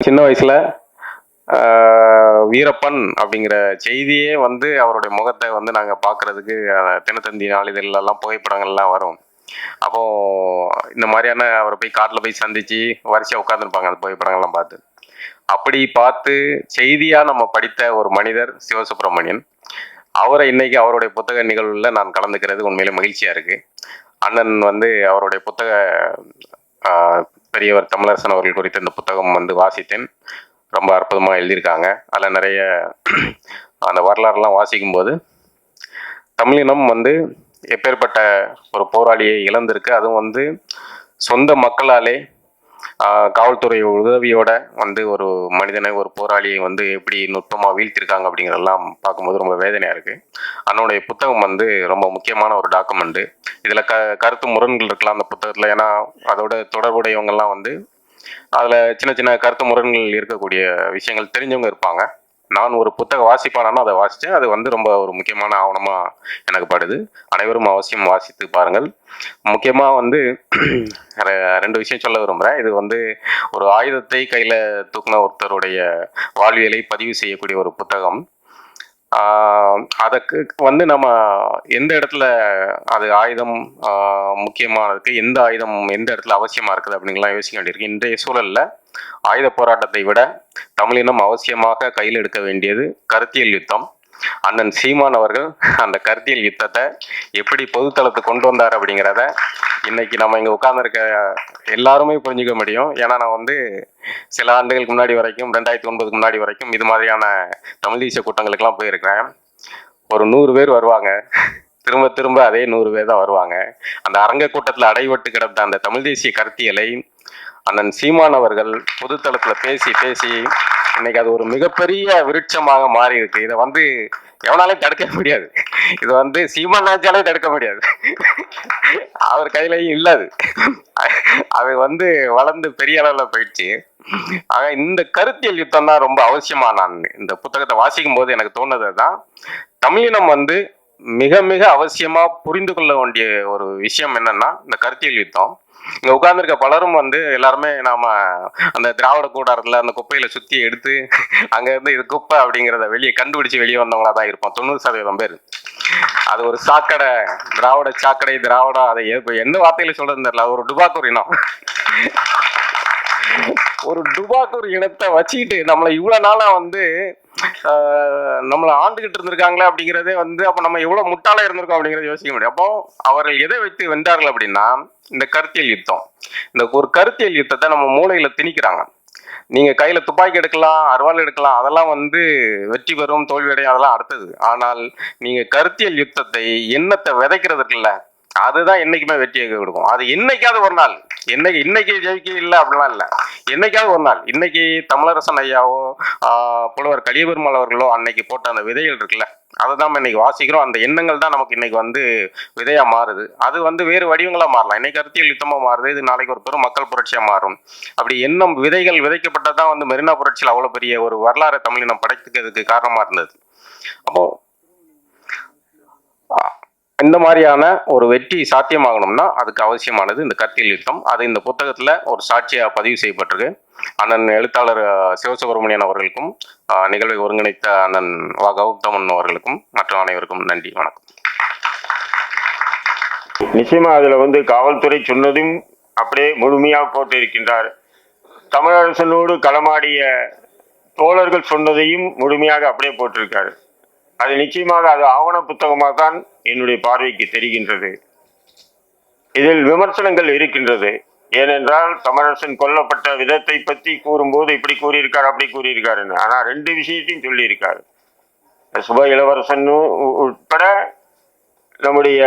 சின்ன வயசுல வீரப்பன் அப்படிங்கிற செய்தியே வந்து அவருடைய முகத்தை வந்து நாங்கள் பார்க்கறதுக்கு தினத்தந்தி நாளிதழ்லாம் புகைப்படங்கள்லாம் வரும். அப்போ இந்த மாதிரியான அவரை போய் காட்டில் போய் சந்திச்சு வரிசையாக உட்காந்துருப்பாங்க அந்த புகைப்படங்கள்லாம் பார்த்து. அப்படி பார்த்து செய்தியாக நம்ம படித்த ஒரு மனிதர் சிவசுப்பிரமணியன் அவரை இன்னைக்கு அவருடைய புத்தக நிகழ்வில் நான் கலந்துக்கிறது உண்மையிலே மகிழ்ச்சியாக இருக்குது அண்ணன் வந்து அவருடைய புத்தக பெரியவர் தமிழரசன் அவர்கள் குறித்த இந்த புத்தகம் வந்து வாசித்தேன். ரொம்ப அற்புதமாக எழுதியிருக்காங்க. அதில் நிறைய அந்த வரலாறுலாம் வாசிக்கும்போது தமிழினம் வந்து எப்பேற்பட்ட ஒரு போராளியை இழந்திருக்கு. அதுவும் வந்து சொந்த மக்களாலே காவல்துறை உதவியோட வந்து ஒரு மனிதனை ஒரு போராளியை வந்து எப்படி நுட்பமாக வீழ்த்திருக்காங்க அப்படிங்கிறதெல்லாம் பார்க்கும்போது ரொம்ப வேதனையாக இருக்குது அண்ணனுடைய புத்தகம் வந்து ரொம்ப முக்கியமான ஒரு டாக்குமெண்ட்டு இதில் க கருத்து முரண்கள் இருக்கலாம் அந்த புத்தகத்தில். ஏன்னா அதோட தொடர்புடையவங்கெல்லாம் வந்து அதில் சின்ன சின்ன கருத்து முரண்கள் இருக்கக்கூடிய விஷயங்கள் தெரிஞ்சவங்க இருப்பாங்க. நான் ஒரு புத்தக வாசிப்பானாலும் அதை வாசித்தேன் அது வந்து ரொம்ப ஒரு முக்கியமான ஆவணமாக எனக்கு படுது. அனைவரும் அவசியம் வாசித்து பாருங்கள். முக்கியமாக வந்து ரெண்டு விஷயம் சொல்ல விரும்புகிறேன் இது வந்து ஒரு ஆயுதத்தை கையில் தூக்குன ஒருத்தருடைய வாழ்வியலை பதிவு செய்யக்கூடிய ஒரு புத்தகம். அதற்கு அதுக்கு வந்து நம்ம எந்த இடத்துல அது ஆயுதம் முக்கியமாக இருக்குது எந்த ஆயுதம் எந்த இடத்துல அவசியமாக இருக்குது அப்படிங்கலாம் யோசிக்க வேண்டியிருக்கு. இன்றைய சூழலில் ஆயுத போராட்டத்தை விட தமிழினம் அவசியமாக கையில் எடுக்க வேண்டியது கருத்தியல் யுத்தம். அண்ணன் சீமான் அவர்கள் அந்த கருத்தியல் யுத்தத்தை எப்படி பொதுத்தளத்துக்கு கொண்டு வந்தார் அப்படிங்கிறத இன்னைக்கு நம்ம இங்கே உட்கார்ந்துருக்க எல்லாருமே புரிஞ்சுக்க முடியும். ஏன்னா நான் வந்து சில ஆண்டுகளுக்கு முன்னாடி வரைக்கும் ரெண்டாயிரத்தி ஒன்பதுக்கு முன்னாடி வரைக்கும் இது மாதிரியான தமிழ் தேசிய கூட்டங்களுக்கெல்லாம் போயிருக்கிறேன். ஒரு நூறு பேர் வருவாங்க. திரும்ப திரும்ப அதே நூறு பேர் தான் வருவாங்க. அந்த அரங்க கூட்டத்தில் அடைபட்டு கிடந்த அந்த தமிழ் தேசிய கருத்தியலை அண்ணன் சீமான் அவர்கள் பொதுத்தளத்தில் பேசி பேசி இன்னைக்கு அது ஒரு மிகப்பெரிய விருட்சமாக மாறி இருக்கு இதை வந்து எவனாலையும் தடுக்க முடியாது. இது வந்து சீமான் நினைச்சாலே தடுக்க முடியாது. அவர் கையிலையும் இல்லாது அது வந்து வளர்ந்து பெரிய அளவில் போயிடுச்சு. ஆக இந்த கருத்தியல் யுத்தம் தான் ரொம்ப அவசியமா நான் இந்த புத்தகத்தை வாசிக்கும் போது எனக்கு தோணுது தான் தமிழினம் வந்து மிக மிக அவசியமா புரிந்து கொள்ள வேண்டிய ஒரு விஷயம் என்னன்னா இந்த கருத்தியல் யுத்தம். இங்க உட்கார்ந்துருக்க பலரும் வந்து எல்லாருமே நாம அந்த திராவிட கூடாரத்துல அந்த குப்பையில சுத்தி எடுத்து அங்க இருந்து இது குப்பை அப்படிங்கிறத வெளியே கண்டுபிடிச்சு வெளியே வந்தவங்களா தான் இருப்போம். தொண்ணூறு சதவீதம் பேர். அது ஒரு சாக்கடை திராவிட சாக்கடை திராவிட அதை எந்த வார்த்தையில சொல்றதுன்னு தெரியல. ஒரு டுபாக்கூர் இனம். ஒரு டுபாக்கூர் இனத்தை வச்சுக்கிட்டு நம்மளை இவ்வளோ நாளாக வந்து நம்மளை ஆண்டுகிட்டு இருந்திருக்காங்களே அப்படிங்கிறதே வந்து அப்போ நம்ம எவ்வளோ முட்டாளாக இருந்திருக்கோம் அப்படிங்கிறத யோசிக்க முடியும். அப்போ அவர்கள் எதை வைத்து வென்றார்கள் அப்படின்னா இந்த கருத்தியல் யுத்தம். இந்த ஒரு கருத்தியல் யுத்தத்தை நம்ம மூளையில் திணிக்கிறாங்க. நீங்க கையில துப்பாக்கி எடுக்கலாம் அருவாள் எடுக்கலாம் அதெல்லாம் வந்து வெற்றி பெறும் தோல்வி அடையும் அதெல்லாம் அடுத்தது. ஆனால் நீங்க கருத்தியல் யுத்தத்தை எண்ணத்தை விதைக்கிறது இருக்குல்ல அதுதான் என்னைக்குமே வெற்றியை கொடுக்கும். அது என்னைக்காவது ஒரு நாள். என்னைக்கு இன்னைக்கு ஜெயிக்க இல்லை அப்படிலாம் இல்லை. என்னைக்காவது ஒரு நாள். இன்னைக்கு தமிழரசன் ஐயாவோ புலவர் கலியபெருமாள் அவர்களோ அன்னைக்கு போட்ட அந்த விதைகள் இருக்குல்ல அதை தான் நம்ம இன்னைக்கு வாசிக்கிறோம். அந்த எண்ணங்கள் தான் நமக்கு இன்னைக்கு வந்து விதையா மாறுது. அது வந்து வேறு வடிவங்களா மாறலாம். இன்னைக்கு கருத்தியல் யுத்தமா மாறுது. இது நாளைக்கு ஒரு பெரும் மக்கள் புரட்சியா மாறும். அப்படி எண்ணம் விதைகள் விதைக்கப்பட்டதான் வந்து மெரினா புரட்சியில் அவ்வளவு பெரிய ஒரு வரலாறு தமிழினம் படைத்துக்கிறதுக்கு காரணமா இருந்தது. அப்போ இந்த மாதிரியான ஒரு வெற்றி சாத்தியமாகணும்னா அதுக்கு அவசியமானது இந்த கத்தியில் யுத்தம். அது இந்த புத்தகத்தில் ஒரு சாட்சியாக பதிவு செய்யப்பட்டிருக்கு. அண்ணன் எழுத்தாளர் சிவசுப்பிரமணியன் அவர்களுக்கும் நிகழ்வை ஒருங்கிணைத்த அண்ணன் வ. கௌதமன் அவர்களுக்கும் மற்ற அனைவருக்கும் நன்றி வணக்கம். நிச்சயமா அதில் வந்து காவல்துறை சொன்னதும் அப்படியே முழுமையாக போட்டு இருக்கின்றார் தமிழரசனோடு களமாடிய தோழர்கள் சொன்னதையும் முழுமையாக அப்படியே போட்டிருக்காரு. அது நிச்சயமாக அது ஆவண புத்தகமாக தான் என்னுடைய பார்வைக்கு தெரிகின்றது. இதில் விமர்சனங்கள் இருக்கின்றது. ஏனென்றால் தமிழரசன் கொல்லப்பட்ட விதத்தை பற்றி கூறும்போது இப்படி கூறியிருக்கார் அப்படி கூறியிருக்காருன்னு ஆனால் ரெண்டு விஷயத்தையும் சொல்லியிருக்காரு. சுப இளவரசன் உட்பட நம்முடைய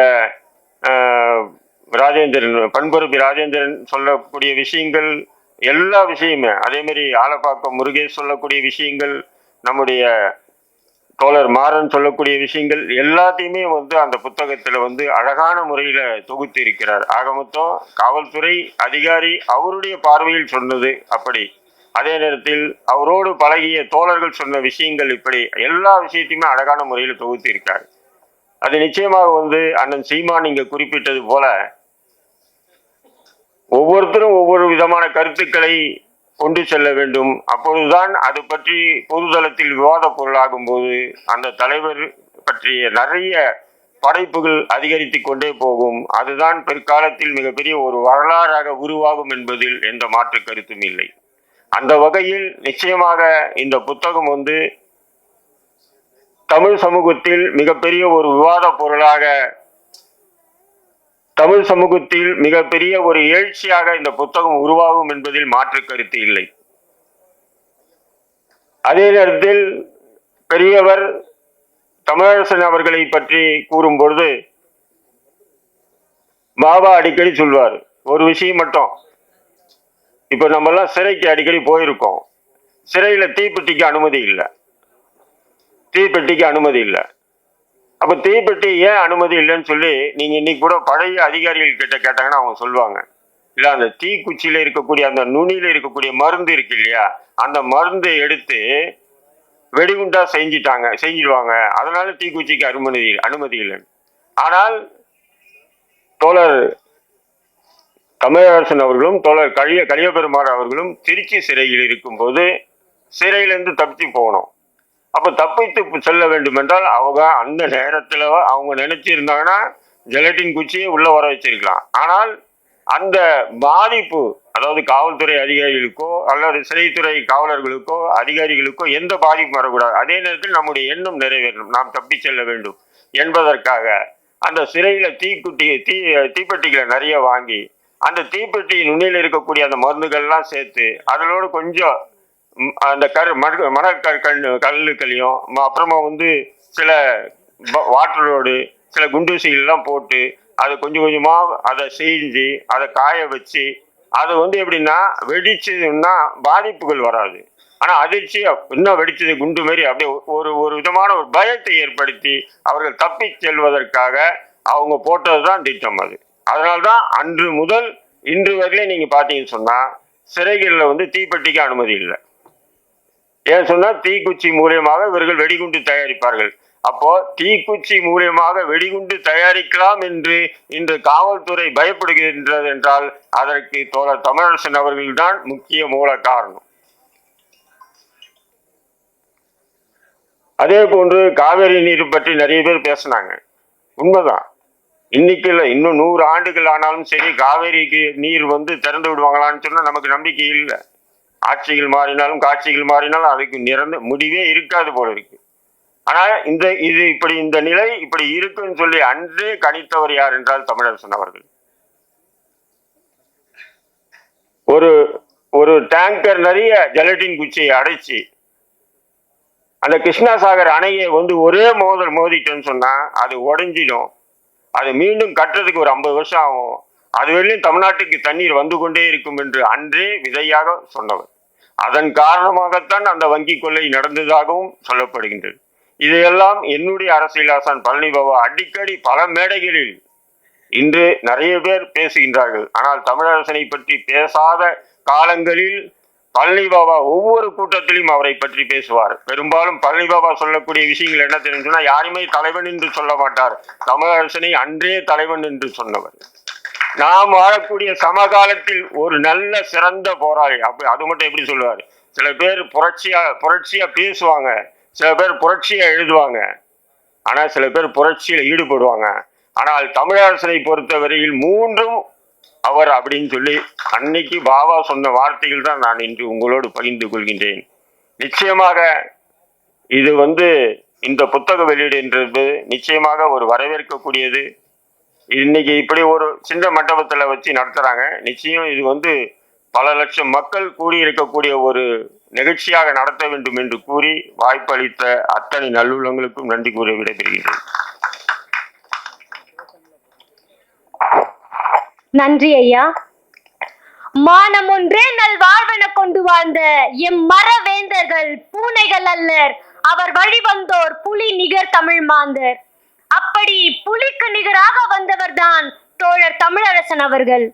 ராஜேந்திரன் பண்பொறுப்பி ராஜேந்திரன் சொல்லக்கூடிய விஷயங்கள் எல்லா விஷயமுமே அதேமாரி ஆலப்பாக்கம் முருகேஷ் சொல்லக்கூடிய விஷயங்கள் நம்முடைய தோழர் மாறன் சொல்லக்கூடிய விஷயங்கள் எல்லாத்தையுமே வந்து அந்த புத்தகத்தில் வந்து அழகான முறையில் தொகுத்து இருக்கிறார். ஆக மொத்தம் காவல்துறை அதிகாரி அவருடைய பார்வையில் சொன்னது அப்படி. அதே நேரத்தில் அவரோடு பழகிய தோழர்கள் சொன்ன விஷயங்கள் இப்படி. எல்லா விஷயத்தையுமே அழகான முறையில் தொகுத்து இருக்கார். அது நிச்சயமாக வந்து அண்ணன் சீமான் இங்கே குறிப்பிட்டது போல ஒவ்வொருத்தரும் ஒவ்வொரு விதமான கருத்துக்களை கொண்டு செல்ல வேண்டும். அப்பொழுதுதான் அது பற்றி பொதுதளத்தில் விவாத பொருளாகும் போது அந்த தலைவர் பற்றிய நிறைய படைப்புகள் அதிகரித்து கொண்டே போகும். அதுதான் பிற்காலத்தில் மிகப்பெரிய ஒரு வரலாறாக உருவாகும் என்பதில் எந்த மாற்று கருத்தும் இல்லை. அந்த வகையில் நிச்சயமாக இந்த புத்தகம் வந்து தமிழ் சமூகத்தில் மிகப்பெரிய ஒரு விவாத பொருளாக தமிழ் சமூகத்தில் மிகப்பெரிய ஒரு எழுச்சியாக இந்த புத்தகம் உருவாகும் என்பதில் மாற்று கருத்து இல்லை. அதே நேரத்தில் பெரியவர் தமிழரசன் அவர்களை பற்றி கூறும் பொழுது பாபா அடிக்கடி சொல்வார் ஒரு விஷயம் மட்டும். இப்போ நம்மெல்லாம் சிறைக்கு அடிக்கடி போயிருக்கோம். சிறையில தீப்பெட்டிக்கு அனுமதி இல்லை. தீப்பெட்டிக்கு அனுமதி இல்லை. அப்ப தீப்பெட்டி ஏன் அனுமதி இல்லைன்னு சொல்லி நீங்க இன்னைக்கு கூட பழைய அதிகாரிகள் கிட்ட கேட்டாங்கன்னா அவங்க சொல்லுவாங்க. இல்ல அந்த தீக்குச்சியில இருக்கக்கூடிய அந்த நுனியில இருக்கக்கூடிய மருந்து இருக்கு இல்லையா? அந்த மருந்தை எடுத்து வெடிகுண்டா செஞ்சிட்டாங்க செஞ்சிடுவாங்க அதனால தீக்குச்சிக்கு அனுமதி அனுமதி இல்லைன்னு. ஆனால் தோழர் தமிழரசன் அவர்களும் தோழர் கழிய கலியபெருமாள் அவர்களும் திருச்சி சிறையில் இருக்கும்போது சிறையிலிருந்து தப்பிச்சு போகணும் அப்போ தப்பித்து செல்ல வேண்டும் என்றால் அவங்க அந்த நேரத்தில் அவங்க நினைச்சிருந்தாங்கன்னா ஜெலட்டின் குச்சியை உள்ளே வர வச்சிருக்கலாம். ஆனால் அந்த பாதிப்பு அதாவது காவல்துறை அதிகாரிகளுக்கோ அல்லது சிறைத்துறை காவலர்களுக்கோ அதிகாரிகளுக்கோ எந்த பாதிப்பும் வரக்கூடாது. அதே நேரத்தில் நம்முடைய எண்ணம் நிறைவேறணும் நாம் தப்பி செல்ல வேண்டும் என்பதற்காக. அந்த சிறையில் தீக்குட்டி தீ தீப்பெட்டிகளை நிறைய வாங்கி அந்த தீப்பெட்டி நுண்ணியில் இருக்கக்கூடிய அந்த மருந்துகள்லாம் சேர்த்து அதனோடு கொஞ்சம் அந்த கரு மண மணற்கற்கள் கல்லுக்களையும் ம- அப்புறமா வந்து சில வாட்டரோடு சில குண்டூசிகள்லாம் போட்டு அதை கொஞ்சம் கொஞ்சமாக அதை செஞ்சு அதை காய வச்சு அது வந்து எப்படின்னா வெடிச்சதுன்னா பாதிப்புகள் வராது. ஆனால் அதிர்ச்சி இன்னும் வெடித்தது குண்டு மாதிரி அப்படியே ஒரு ஒரு விதமான ஒரு பயத்தை ஏற்படுத்தி அவர்கள் தப்பி செல்வதற்காக அவங்க போட்டது தான் திட்டம் அது. அதனால்தான் அன்று முதல் இன்று வரையிலே நீங்கள் பார்த்தீங்கன்னு சொன்னால் சிறைகளில் வந்து தீப்பெட்டிக்கு அனுமதி இல்லை. ஏன் சொன்னால் தீக்குச்சி மூலியமாக இவர்கள் வெடிகுண்டு தயாரிப்பார்கள். அப்போ தீக்குச்சி மூலியமாக வெடிகுண்டு தயாரிக்கலாம் என்று இன்று காவல்துறை பயப்படுகின்றது என்றால் அதற்கு தோழர் தமிழரசன் அவர்கள்தான் முக்கிய மூல காரணம். அதே போன்று காவேரி நீர் பற்றி நிறைய பேர் பேசினாங்க. உண்மைதான். இன்னைக்கு இல்லை இன்னும் நூறு ஆண்டுகள் ஆனாலும் சரி காவேரிக்கு நீர் வந்து திறந்து விடுவாங்களான்னு சொன்னால் நமக்கு நம்பிக்கை இல்லை. ஆட்சிகள் மாறினாலும் காட்சிகள் மாறினாலும் அதுக்கு நிறந்த முடிவே இருக்காது போல இருக்கு. ஆனால் இந்த இது இப்படி இந்த நிலை இப்படி இருக்குன்னு சொல்லி அன்றே கணித்தவர் யார் என்றால் தமிழரசன் அவர்கள். ஒரு ஒரு டேங்கர் நிறைய ஜெலட்டின் குச்சியை அடைச்சி அந்த கிருஷ்ணாசாகர் அணையை வந்து ஒரே மோதல் மோதிட்டேன்னு சொன்னால் அது உடைஞ்சிடும். அது மீண்டும் கட்டுறதுக்கு ஒரு ஐம்பது வருஷம் ஆகும். அதுவரையிலும் தமிழ்நாட்டுக்கு தண்ணீர் வந்து கொண்டே இருக்கும் என்று அன்றே விதையாக சொன்னவர். அதன் காரணமாகத்தான் அந்த வங்கி கொள்ளை நடந்ததாகவும் சொல்லப்படுகின்றது. இதையெல்லாம் என்னுடைய அரசியல் ஆசான் பழனி பாபா அடிக்கடி பல மேடைகளில் இன்று நிறைய பேர் பேசுகின்றார்கள். ஆனால் தமிழரசனை பற்றி பேசாத காலங்களில் பழனி பாபா ஒவ்வொரு கூட்டத்திலும் அவரை பற்றி பேசுவார். பெரும்பாலும் பழனி பாபா சொல்லக்கூடிய விஷயங்கள் என்ன தெரிஞ்சுன்னா யாருமே தலைவன் என்று சொல்ல மாட்டார். தமிழரசனை அன்றே தலைவன் என்று சொன்னவர். நாம் வாழக்கூடிய சமகாலத்தில் ஒரு நல்ல சிறந்த போராளி. அப்படி அது மட்டும் எப்படி சொல்லுவார்? சில பேர் புரட்சியா புரட்சியா பேசுவாங்க. சில பேர் புரட்சியா எழுதுவாங்க. ஆனால் சில பேர் புரட்சியில் ஈடுபடுவாங்க. ஆனால் தமிழரசனை பொறுத்தவரையில் மூன்றும் அவர் அப்படின்னு சொல்லி அன்னைக்கு பாபா சொன்ன வார்த்தைகள் தான் நான் இன்று உங்களோடு பகிர்ந்து கொள்கின்றேன். நிச்சயமாக இது வந்து இந்த புத்தக வெளியீடுன்றது நிச்சயமாக ஒரு வரவேற்கக்கூடியது. இன்னைக்கு இப்படி ஒரு சின்ன மண்டபத்தில் வச்சு நடத்துகிறாங்க நிச்சயம் இது வந்து பல லட்சம் மக்கள் கூடியிருக்கக்கூடிய ஒரு நிகழ்ச்சியாக நடத்த வேண்டும் என்று கூறி வாய்ப்பளித்த அத்தனை நல்லுள்ளங்களுக்கும் நன்றி கூறி விடைபெறுகின்றேன் நன்றி ஐயா. மானம் ஒன்றே நல் வாழ்வென கொண்டு வாழ்ந்த எம் மரவேந்தர்கள் பூனைகள் அல்லர். அவர் வழிவந்தோர் புலி நிகர் தமிழ் மாந்தர். அப்படி புலிக்கு நிகராக வந்தவர்தான் தோழர் தமிழரசன் அவர்கள்.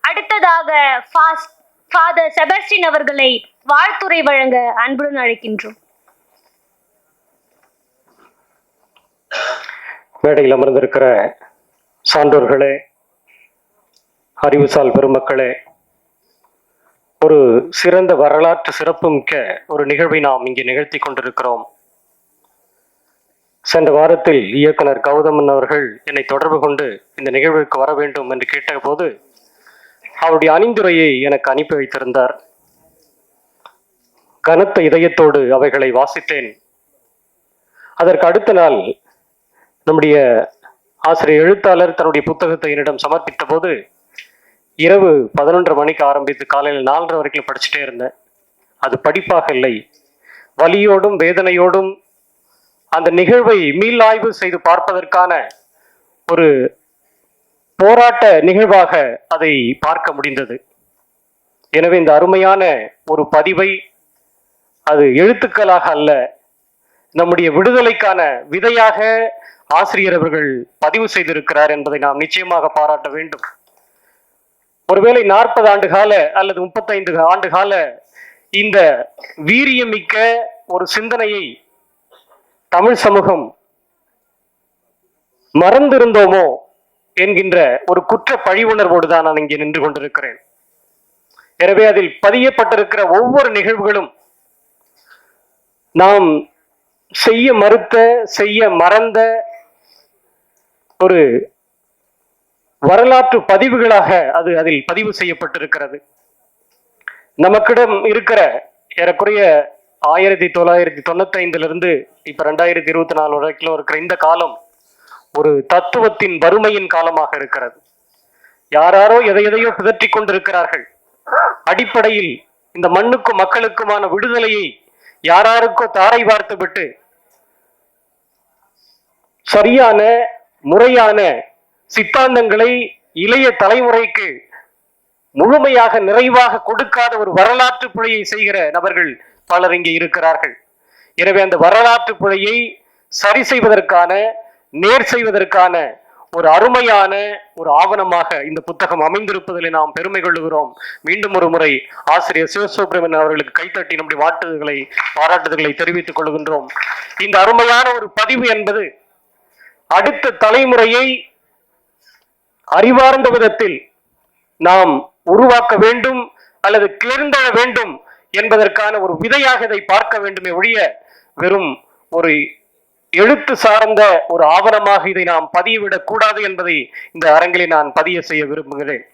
அடுத்ததாக ஃபாஸ் ஃபாதர் செபஸ்டின் அவர்களை வாழ்த்துரை வழங்க அன்புடன் அழைக்கின்றோம். மேடையில் அமர்ந்திருக்கிற சான்றோர்களே அறிவுசால் பெருமக்களே ஒரு சிறந்த வரலாற்று சிறப்புமிக்க ஒரு நிகழ்வை நாம் இங்கே நிகழ்த்தி கொண்டிருக்கிறோம். சென்ற வாரத்தில் இயக்குனர் கௌதமன் அவர்கள் என்னை தொடர்பு கொண்டு இந்த நிகழ்விற்கு வர வேண்டும் என்று கேட்டபோது அவருடைய அணிந்துரையை எனக்கு அனுப்பி வைத்திருந்தார். கனத்த இதயத்தோடு அவைகளை வாசித்தேன். அதற்கு அடுத்த நாள் நம்முடைய ஆசிரியர் எழுத்தாளர் தன்னுடைய புத்தகத்தை என்னிடம் சமர்ப்பித்த போது இரவு பதினொன்றரை மணிக்கு ஆரம்பித்து காலையில் நாலரை வரைக்கும் படிச்சுட்டே இருந்தேன். அது படிப்பாக இல்லை. வலியோடும் வேதனையோடும் அந்த நிகழ்வை மீளாய்வு செய்து பார்ப்பதற்கான ஒரு போராட்ட நிகழ்வாக அதை பார்க்க முடிந்தது. எனவே இந்த அருமையான ஒரு பதிவை அது எழுத்துக்களாக அல்ல நம்முடைய விடுதலைக்கான விதையாக ஆசிரியர் அவர்கள் பதிவு செய்திருக்கிறார் என்பதை நாம் நிச்சயமாக பாராட்ட வேண்டும். ஒருவேளை நாற்பது ஆண்டு கால அல்லது முப்பத்தைந்து ஆண்டு கால இந்த வீரியமிக்க ஒரு சிந்தனையை தமிழ் சமூகம் மறந்திருந்தோமோ என்கின்ற ஒரு குற்ற பழி உணர்வோடு தான் நான் இங்கே நின்று கொண்டிருக்கிறேன். எனவே அதில் பதியப்பட்டிருக்கிற ஒவ்வொரு நிகழ்வுகளும் நாம் செய்ய மறுத்த செய்ய மறந்த ஒரு வரலாற்று பதிவுகளாக அது அதில் பதிவு செய்யப்பட்டிருக்கிறது. நமக்கிடம் இருக்கிற ஏறக்குறைய ஆயிரத்தி தொள்ளாயிரத்தி தொண்ணூத்தி இப்போ இப்ப ரெண்டாயிரத்தி இருபத்தி நாலு வரைக்கும் இருக்கிற இந்த காலம் ஒரு தத்துவத்தின் வறுமையின் காலமாக இருக்கிறது. யாராரோ எதை எதையோ பிதற்றிக் கொண்டிருக்கிறார்கள். அடிப்படையில் இந்த மண்ணுக்கும் மக்களுக்குமான விடுதலையை யாராருக்கோ தாரை பார்த்து விட்டு சரியான முறையான சித்தாந்தங்களை இளைய தலைமுறைக்கு முழுமையாக நிறைவாக கொடுக்காத ஒரு வரலாற்று பிழையை செய்கிற நபர்கள் பலர் இங்கே இருக்கிறார்கள். எனவே அந்த வரலாற்று பிழையை சரி செய்வதற்கான நேர் செய்வதற்கான ஒரு அருமையான ஒரு ஆவணமாக இந்த புத்தகம் அமைந்திருப்பதில் நாம் பெருமை கொள்ளுகிறோம். மீண்டும் ஒரு முறை ஆசிரியர் சிவசுப்ரமணியன் அவர்களுக்கு கைத்தட்டி நம்முடைய வாழ்த்துதல்களை பாராட்டுதல்களை தெரிவித்துக் கொள்கின்றோம். இந்த அருமையான ஒரு பதிவு என்பது அடுத்த தலைமுறையை அறிவார்ந்த விதத்தில் நாம் உருவாக்க வேண்டும் அல்லது கிளர்ந்தெழ வேண்டும் என்பதற்கான ஒரு விதையாக இதை பார்க்க வேண்டுமே ஒழிய வெறும் ஒரு எழுத்து சார்ந்த ஒரு ஆவணமாக இதை நாம் பதியவிடக் கூடாது என்பதை இந்த அரங்கிலே நான் பதிய செய்ய விரும்புகிறேன்.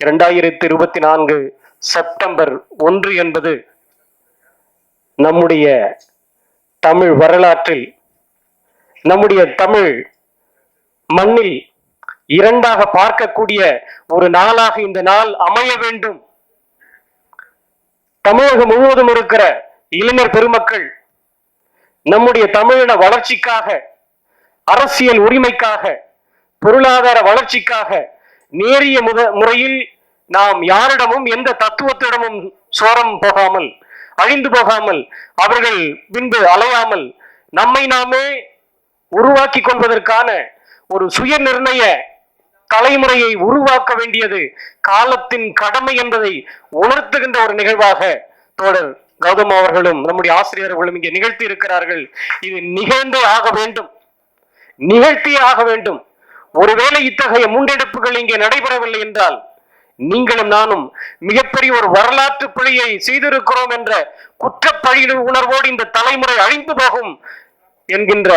இரண்டாயிரத்தி இருபத்தி நான்கு செப்டம்பர் ஒன்று என்பது நம்முடைய தமிழ் வரலாற்றில் நம்முடைய தமிழ் மண்ணில் இரண்டாக பார்க்கக்கூடிய ஒரு நாளாக இந்த நாள் அமைய வேண்டும் தமிழகம் முழுவதும் இருக்கிற இளைஞர் பெருமக்கள் நம்முடைய தமிழின வளர்ச்சிக்காக அரசியல் உரிமைக்காக பொருளாதார வளர்ச்சிக்காக நேரிய முத முறையில் நாம் யாரிடமும் எந்த தத்துவத்திடமும் சோரம் போகாமல் அழிந்து போகாமல் அவர்கள் பின்பு அலையாமல் நம்மை நாமே உருவாக்கி கொள்வதற்கான ஒரு சுய நிர்ணய தலைமுறையை உருவாக்க வேண்டியது காலத்தின் கடமை என்பதை உணர்த்துகின்ற ஒரு நிகழ்வாக தோழர் கௌதம் அவர்களும் நம்முடைய ஆசிரியர்களும் இங்கே நிகழ்த்தி இருக்கிறார்கள். இது நிகழ்ந்தே ஆக வேண்டும். நிகழ்த்தியே ஆக வேண்டும். ஒருவேளை இத்தகைய முன்னெடுப்புகள் இங்கே நடைபெறவில்லை என்றால் நீங்களும் நானும் மிகப்பெரிய ஒரு வரலாற்று பிழையை செய்திருக்கிறோம் என்ற குற்றப்பழி உணர்வோடு இந்த தலைமுறை அழிந்து போகும் என்கின்ற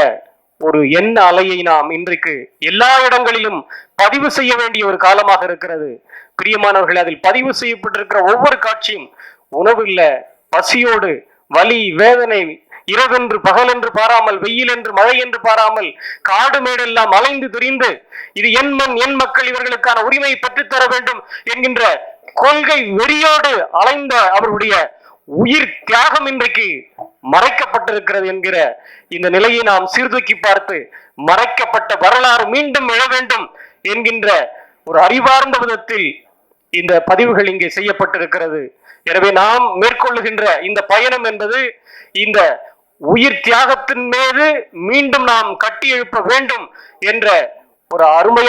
ஒரு எண்ண அலையை நாம் இன்றைக்கு எல்லா இடங்களிலும் பதிவு செய்ய வேண்டிய ஒரு காலமாக இருக்கிறது. பிரியமானவர்கள் அதில் பதிவு செய்யப்பட்டிருக்கிற ஒவ்வொரு காட்சியும் உணவு இல்ல பசியோடு வலி வேதனை இரவென்று பகலென்று பாராமல் வெயில் என்று மழை என்று பாராமல் காடு மேடெல்லாம் அலைந்து திரிந்து இது என் மண் என் மக்கள் இவர்களுக்கான உரிமையை பெற்றுத்தர வேண்டும் என்கின்ற கொள்கை வெறியோடு அலைந்த அவருடைய உயிர் தியாகம் இன்றைக்கு மறைக்கப்பட்டிருக்கிறது என்கிற இந்த நிலையை நாம் சீர்தூக்கி பார்த்து மறைக்கப்பட்ட வரலாறு மீண்டும் எழ வேண்டும் என்கின்ற ஒரு அறிவார்ந்த விதத்தில் இந்த பதிவுகள் இங்கே செய்யப்பட்டிருக்கிறது. எனவே நாம் மேற்கொள்ளுகின்ற இந்த பயணம் என்பது இந்த உயிர் தியாகத்தின் மீது மீண்டும் நாம் கட்டி எழுப்ப வேண்டும் என்ற ஒரு அருமை